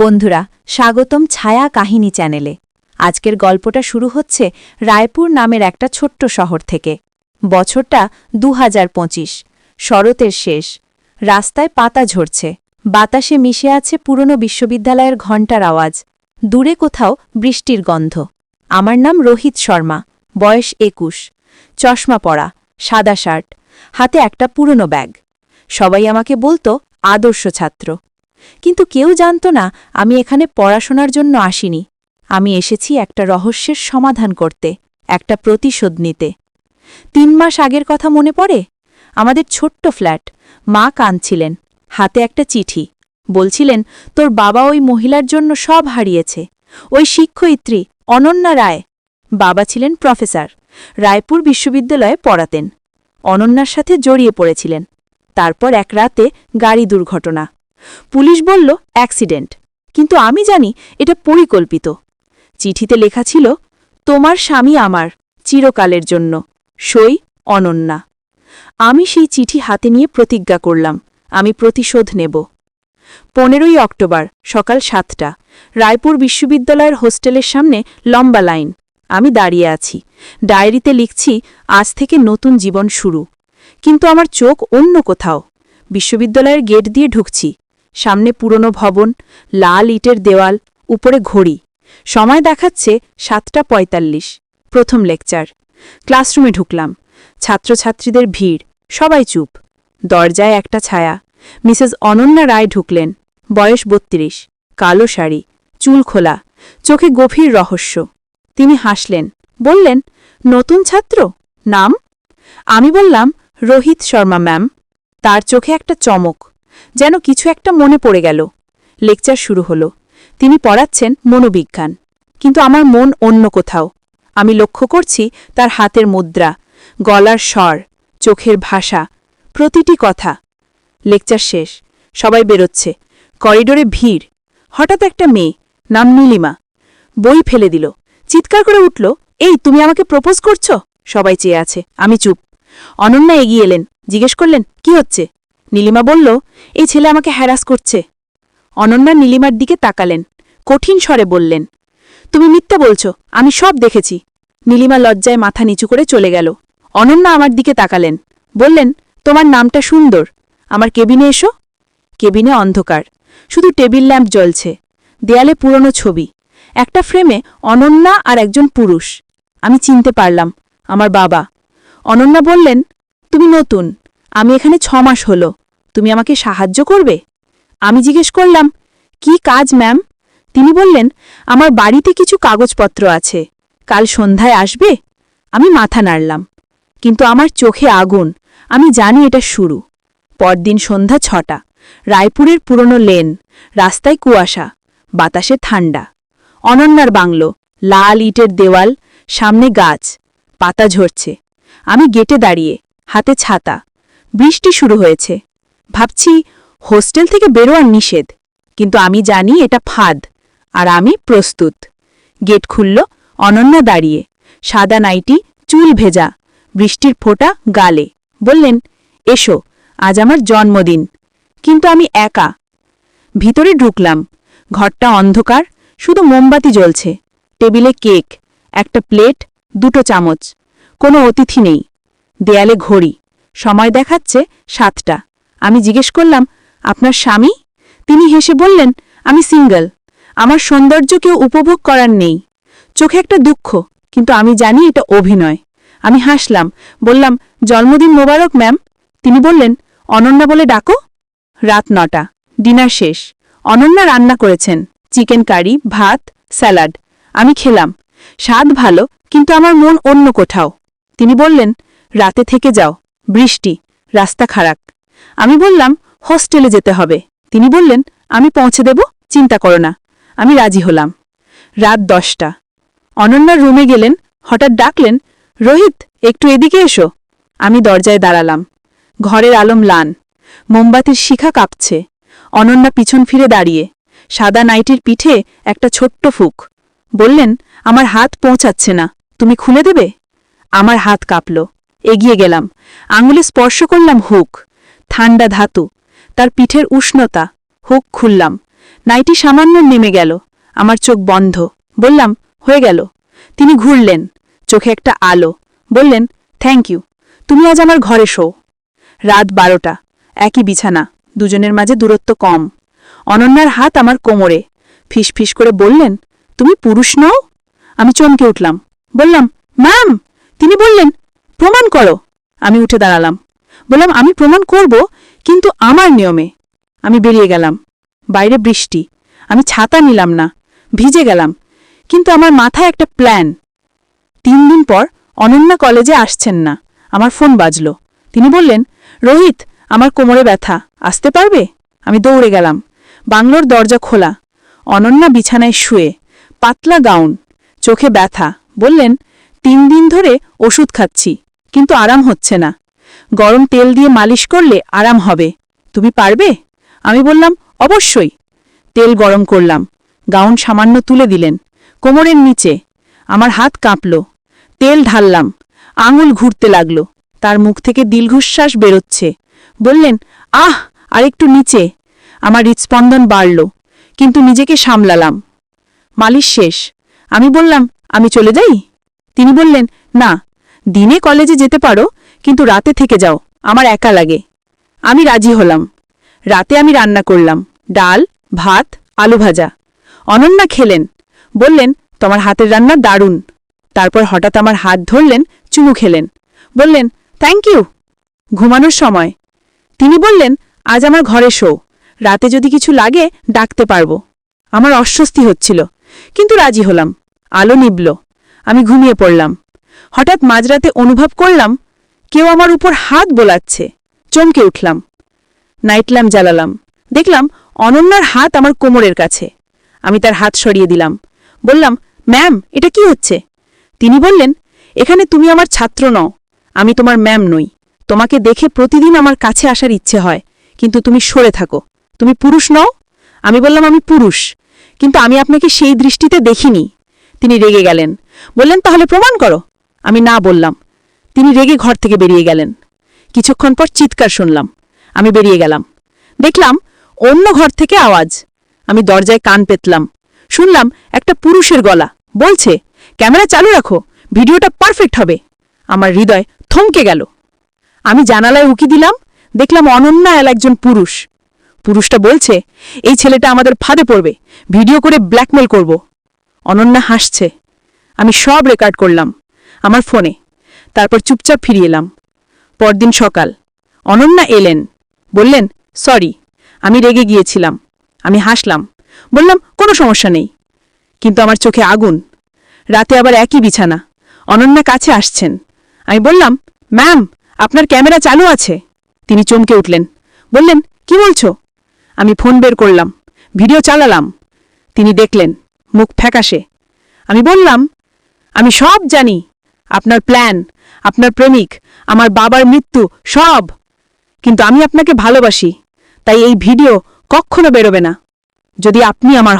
বন্ধুরা, স্বাগতম ছায়া কাহিনী চ্যানেলে। আজকের গল্পটা শুরু হচ্ছে রায়পুর নামের একটা ছোট্ট শহর থেকে। বছরটা দু হাজার পঁচিশ, শরতের শেষ। রাস্তায় পাতা ঝরছে, বাতাসে মিশে আছে পুরনো বিশ্ববিদ্যালয়ের ঘণ্টার আওয়াজ, দূরে কোথাও বৃষ্টির গন্ধ। আমার নাম রোহিত শর্মা, বয়স একুশ, চশমা পরা, সাদা শার্ট, হাতে একটা পুরনো ব্যাগ। সবাই আমাকে বলতো, আদর্শ ছাত্র। কিন্তু কেউ জানত না, আমি এখানে পড়াশোনার জন্য আসিনি। আমি এসেছি একটা রহস্যের সমাধান করতে, একটা প্রতিশোধ নিতে। তিন মাস আগের কথা মনে পড়ে? আমাদের ছোট্ট ফ্ল্যাট। মা কাঁদছিলেন। হাতে একটা চিঠি। বলছিলেন, তোর বাবা ওই মহিলার জন্য সব হারিয়েছে। ওই শিক্ষয়িত্রী, অনন্যা রায়। বাবা ছিলেন প্রফেসর। রায়পুর বিশ্ববিদ্যালয়ে পড়াতেন। অনন্যার সাথে জড়িয়ে পড়েছিলেন। তারপর এক রাতে গাড়ি দুর্ঘটনা। পুলিশ বলল, অ্যাক্সিডেন্ট। কিন্তু আমি জানি এটা পরিকল্পিত। চিঠিতে লেখা ছিল, তোমার স্বামী আমার, চিরকালের জন্য। সই অনন্যা। আমি সেই চিঠি হাতে নিয়ে প্রতিজ্ঞা করলাম, আমি প্রতিশোধ নেব। পনেরোই অক্টোবর, সকাল সাতটা, রায়পুর বিশ্ববিদ্যালয়ের হোস্টেলের সামনে লম্বা লাইন। আমি দাঁড়িয়ে আছি। ডায়েরিতে লিখছি, আজ থেকে নতুন জীবন শুরু। কিন্তু আমার চোখ অন্য কোথাও। বিশ্ববিদ্যালয়ের গেট দিয়ে ঢুকছি। সামনে পুরনো ভবন, লাল ইটের দেওয়াল, উপরে ঘড়ি। সময় দেখাচ্ছে সাতটা পঁয়তাল্লিশ। প্রথম লেকচার। ক্লাসরুমে ঢুকলাম। ছাত্রছাত্রীদের ভিড়। সবাই চুপ। দরজায় একটা ছায়া। মিসেস অনন্যা রায় ঢুকলেন। বয়স বত্রিশ। কালো শাড়ি। চুল খোলা। চোখে গভীর রহস্য। তিনি হাসলেন। বললেন, নতুন ছাত্র? নাম? আমি বললাম, রোহিত শর্মা, ম্যাম। তার চোখে একটা চমক। যেন কিছু একটা মনে পড়ে গেল। লেকচার শুরু হল। তিনি পড়াচ্ছেন মনোবিজ্ঞান। কিন্তু আমার মন অন্য কোথাও। আমি লক্ষ্য করছি তার হাতের মুদ্রা, গলার স্বর, চোখের ভাষা, প্রতিটি কথা। লেকচার শেষ। সবাই বেরোচ্ছে। করিডোরে ভিড়। হঠাৎ একটা মেয়ে, নাম নীলিমা, বই ফেলে দিল। চিৎকার করে উঠল, এই, তুমি আমাকে প্রপোজ করছ? সবাই চেয়ে আছে। আমি চুপ। অনন্যা এগিয়ে এলেন। জিজ্ঞেস করলেন, কি হচ্ছে? নীলিমা বলল, এই ছেলে আমাকে হ্যারাস করছে। অনন্যা নীলিমার দিকে তাকালেন, কঠিন স্বরে বললেন, তুমি মিথ্যা বলছো, আমি সব দেখেছি। নীলিমা লজ্জায় মাথা নিচু করে চলে গেল। অনন্যা আমার দিকে তাকালেন, বললেন, তোমার নামটা সুন্দর, আমার কেবিনে এসো। কেবিনে অন্ধকার, শুধু টেবিল ল্যাম্প জ্বলছে, দেয়ালে পুরনো ছবি, একটা ফ্রেমে অনন্যা আর একজন পুরুষ। আমি চিনতে পারলাম, আমার বাবা। অনন্যা বললেন, তুমি নতুন আমি এখানে ছ মাস হল। তুমি আমাকে সাহায্য করবে? আমি জিজ্ঞেস করলাম, কি কাজ, ম্যাম? তিনি বললেন, আমার বাড়িতে কিছু কাগজপত্র আছে। কাল সন্ধ্যায় আসবে? আমি মাথা নাড়লাম। কিন্তু আমার চোখে আগুন। আমি জানি এটা শুরু। পরদিন সন্ধ্যা ছটা। রায়পুরের পুরনো লেন, রাস্তায় কুয়াশা, বাতাসে ঠান্ডা। অনন্যার বাংলো, লাল ইটের দেওয়াল, সামনে গাছ, পাতা ঝরছে। আমি গেটে দাঁড়িয়ে, হাতে ছাতা। বৃষ্টি শুরু হয়েছে। ভাবছি, হোস্টেল থেকে বেরোয়ার নিষেধ, কিন্তু আমি জানি এটা ফাঁদ, আর আমি প্রস্তুত। গেট খুলল, অনন্যা দাঁড়িয়ে, সাদা নাইটি, চুল ভেজা, বৃষ্টির ফোঁটা গালে। বললেন, এসো, আজ আমার জন্মদিন, কিন্তু আমি একা। ভিতরে ঢুকলাম, ঘরটা অন্ধকার, শুধু মোমবাতি জ্বলছে, টেবিলে কেক, একটা প্লেট, দুটো চামচ, কোনো অতিথি নেই, দেয়ালে ঘড়ি। সময় দেখাচ্ছে সাতটা। আমি জিজ্ঞেস করলাম, আপনার স্বামী? তিনি হেসে বললেন, আমি সিঙ্গল। আমার সৌন্দর্য কেউ উপভোগ করার নেই। চোখে একটা দুঃখ, কিন্তু আমি জানি এটা অভিনয়। আমি হাসলাম, বললাম, জন্মদিন মোবারক, ম্যাম। তিনি বললেন, অনন্যা বলে ডাকো? রাত নটা, ডিনার শেষ। অনন্যা রান্না করেছেন, চিকেন কারি, ভাত, স্যালাড। আমি খেলাম। স্বাদ ভালো, কিন্তু আমার মন অন্য কোথাও। তিনি বললেন, রাতে থেকে যাও। বৃষ্টি, রাস্তা খারাপ। আমি বললাম, হোস্টেলে যেতে হবে। তিনি বললেন, আমি পৌঁছে দেব, চিন্তা করো না। আমি রাজি হলাম। রাত দশটা। অনন্যার রুমে গেলেন, হঠাৎ ডাকলেন, রোহিত, একটু এদিকে এসো। আমি দরজায় দাঁড়ালাম। ঘরের আলম লান। মোমবাতির শিখা কাঁপছে। অনন্যা পিছন ফিরে দাঁড়িয়ে, সাদা নাইটির পিঠে একটা ছোট্ট ফুক। বললেন, আমার হাত পৌঁছাচ্ছে না, তুমি খুলে দেবে? আমার হাত কাঁপল। এগিয়ে গেলাম। আঙুলে স্পর্শ করলাম হুক। ঠান্ডা ধাতু। তার পিঠের উষ্ণতা। হুক খুললাম। নাইটি সামান্য নেমে গেল। আমার চোখ বন্ধ। বললাম, হয়ে গেল। তিনি ঘুরলেন। চোখে একটা আলো। বললেন, থ্যাংক ইউ। তুমি আজ আমার ঘরে শো রাত বারোটা। একই বিছানা। দুজনের মাঝে দূরত্ব কম। অনন্যার হাত আমার কোমরে। ফিসফিস করে বললেন, তুমি পুরুষ নও? আমি চমকে উঠলাম। বললাম, ম্যাম! তিনি বললেন প্রমাণ করো। আমি উঠে দাঁড়ালাম। বললাম, আমি প্রমাণ করব, কিন্তু আমার নিয়মে। আমি বেরিয়ে গেলাম। বাইরে বৃষ্টি। আমি ছাতা নিলাম না। ভিজে গেলাম। কিন্তু আমার মাথায় একটা প্ল্যান তিন দিন পর অনন্যা কলেজে আসছেন না। আমার ফোন বাজল। তিনি বললেন, রোহিত, আমার কোমরে ব্যথা। আসতে পারবে? আমি দৌড়ে গেলাম। বাংলোর দরজা খোলা। অনন্যা বিছানায় শুয়ে, পাতলা গাউন, চোখে ব্যথা। বললেন, তিন দিন ধরে ওষুধ খাচ্ছি। কিন্তু আরাম হচ্ছে না। গরম তেল দিয়ে মালিশ করলে আরাম হবে। তুমি পারবে? আমি বললাম, অবশ্যই। তেল গরম করলাম। গাউন সামান্য তুলে দিলেন। কোমরের নিচে। আমার হাত কাঁপল। তেল ঢাললাম। আঙুল ঘুরতে লাগল। তার মুখ থেকে দীর্ঘশ্বাস বেরোচ্ছে। বললেন, আহ, আরেকটু নিচে। আমার হৃৎস্পন্দন বাড়ল, কিন্তু নিজেকে সামলালাম। মালিশ শেষ। আমি বললাম, আমি চলে যাই? তিনি বললেন, না। দিনে কলেজে যেতে পারো, কিন্তু রাতে থেকে যাও, আমার একা লাগে। আমি রাজি হলাম। রাতে আমি রান্না করলাম, ডাল, ভাত, আলু ভাজা। অনন্যা খেলেন, বললেন, তোমার হাতের রান্না দারুণ। তারপর হঠাৎ আমার হাত ধরলেন, চুমু খেলেন, বললেন থ্যাংক ইউ ঘুমানোর সময়। তিনি বললেন, আজ আমার ঘরে শো, রাতে যদি কিছু লাগে, ডাকতে পারব। আমার অস্বস্তি হচ্ছিল, কিন্তু রাজি হলাম। আলো নিবল, আমি ঘুমিয়ে পড়লাম। হঠাৎ মাঝরাতে অনুভব করলাম, কেউ আমার উপর হাত বোলাচ্ছে। চমকে উঠলাম। নাইট ল্যাম্প জ্বালালাম। দেখলাম অনন্যার হাত আমার কোমরের কাছে। আমি তার হাত সরিয়ে দিলাম। বললাম, ম্যাম, এটা কি হচ্ছে? তিনি বললেন, এখানে তুমি আমার ছাত্র নও। আমি তোমার ম্যাম নই। তোমাকে দেখে প্রতিদিন আমার কাছে আসার ইচ্ছে হয়, কিন্তু তুমি সরে থাকো। তুমি পুরুষ নও? আমি বললাম, আমি পুরুষ, কিন্তু আমি আপনাকে সেই দৃষ্টিতে দেখিনি। তিনি রেগে গেলেন। বললেন, তাহলে প্রমাণ করো। আমি না বললাম। তিনি রেগে ঘর থেকে বেরিয়ে গেলেন। কিছুক্ষণ পর চিৎকার শুনলাম। আমি বেরিয়ে গেলাম। দেখলাম অন্য ঘর থেকে আওয়াজ। আমি দরজায় কান পেতলাম। শুনলাম একটা পুরুষের গলা। বলছে, ক্যামেরা চালু রাখো, ভিডিওটা পারফেক্ট হবে। আমার হৃদয় থমকে গেল। আমি জানালায় উকি দিলাম। দেখলাম অনন্যা এল একজন পুরুষ। পুরুষটা বলছে, এই ছেলেটা আমাদের ফাঁদে পড়বে। ভিডিও করে ব্ল্যাকমেল করব। অনন্যা হাসছে। আমি সব রেকর্ড করলাম। আমার ফোনে। তারপর চুপচাপ ফিরিয়ে এলাম। পরদিন সকাল। অনন্যা এলেন। বললেন, সরি, আমি রেগে গিয়েছিলাম। আমি হাসলাম। বললাম, কোনো সমস্যা নেই। কিন্তু আমার চোখে আগুন। রাতে আবার একই বিছানা। অনন্যা কাছে আসছেন। আমি বললাম, ম্যাম, আপনার ক্যামেরা চালু আছে? তিনি চমকে উঠলেন। বললেন, কি বলছো? আমি ফোন বের করলাম। ভিডিও চালালাম। তিনি দেখলেন, মুখ ফ্যাকাশে। আমি বললাম, আমি সব জানি। আপনার প্ল্যান আপনার প্রেমিক, আমার বাবার মৃত্যু, সব। কিন্তু আমি আপনাকে ভালোবাসি, তাই এই ভিডিও কখনো বেরোবে না। যদি আপনি আমার